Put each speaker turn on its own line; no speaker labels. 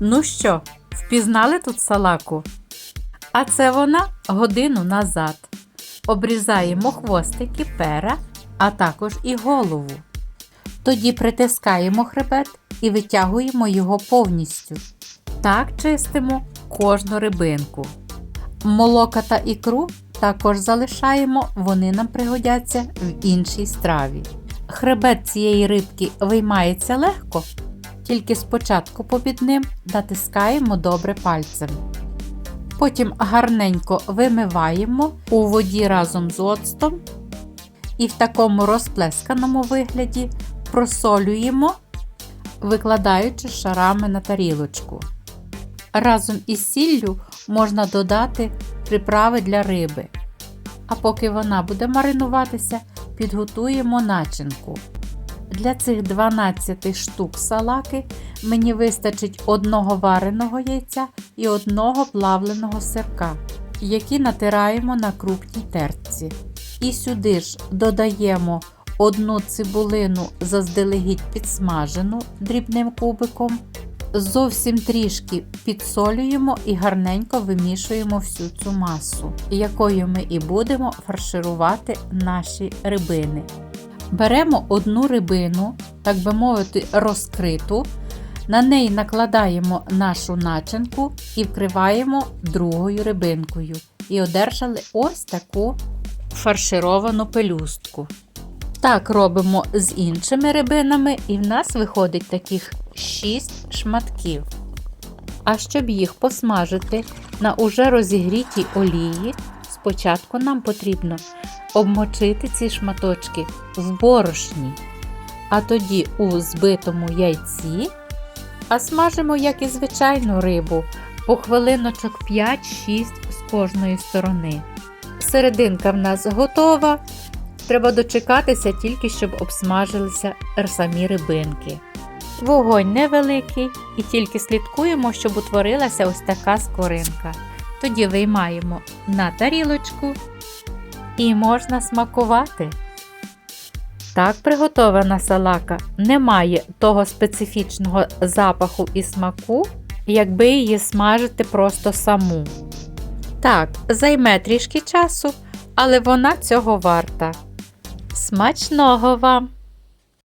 Ну що, впізнали тут салаку? А це вона годину назад. Обрізаємо хвостики пера, а також і голову. Тоді притискаємо хребет і витягуємо його повністю. Так чистимо кожну рибинку. Молока та ікру також залишаємо, вони нам пригодяться в іншій страві. Хребет цієї рибки виймається легко, тільки спочатку попід ним натискаємо добре пальцем. Потім гарненько вимиваємо у воді разом з оцтом і в такому розплесканому вигляді просолюємо, викладаючи шарами на тарілочку. Разом із сіллю можна додати приправи для риби. А поки вона буде маринуватися, підготуємо начинку. Для цих 12 штук салаки мені вистачить одного вареного яйця і одного плавленого сирка, які натираємо на крупній тертці. І сюди ж додаємо одну цибулину заздалегідь підсмажену дрібним кубиком. Зовсім трішки підсолюємо і гарненько вимішуємо всю цю масу, якою ми і будемо фарширувати наші рибини. Беремо одну рибину, так би мовити, розкриту, на неї накладаємо нашу начинку і вкриваємо другою рибинкою. І одержали ось таку фаршировану пелюстку. Так робимо з іншими рибинами, і в нас виходить таких 6 шматків. А щоб їх посмажити на уже розігрітій олії, спочатку нам потрібно обмочити ці шматочки в борошні, а тоді у збитому яйці, а смажимо, як і звичайну рибу, по хвилиночок 5-6 з кожної сторони. Серединка в нас готова. Треба дочекатися тільки, щоб обсмажилися самі рибинки. Вогонь невеликий і тільки слідкуємо, щоб утворилася ось така скоринка. Тоді виймаємо на тарілочку і можна смакувати. Так приготована салака не має того специфічного запаху і смаку, якби її смажити просто саму. Так, займе трішки часу, але вона цього варта. Смачного вам!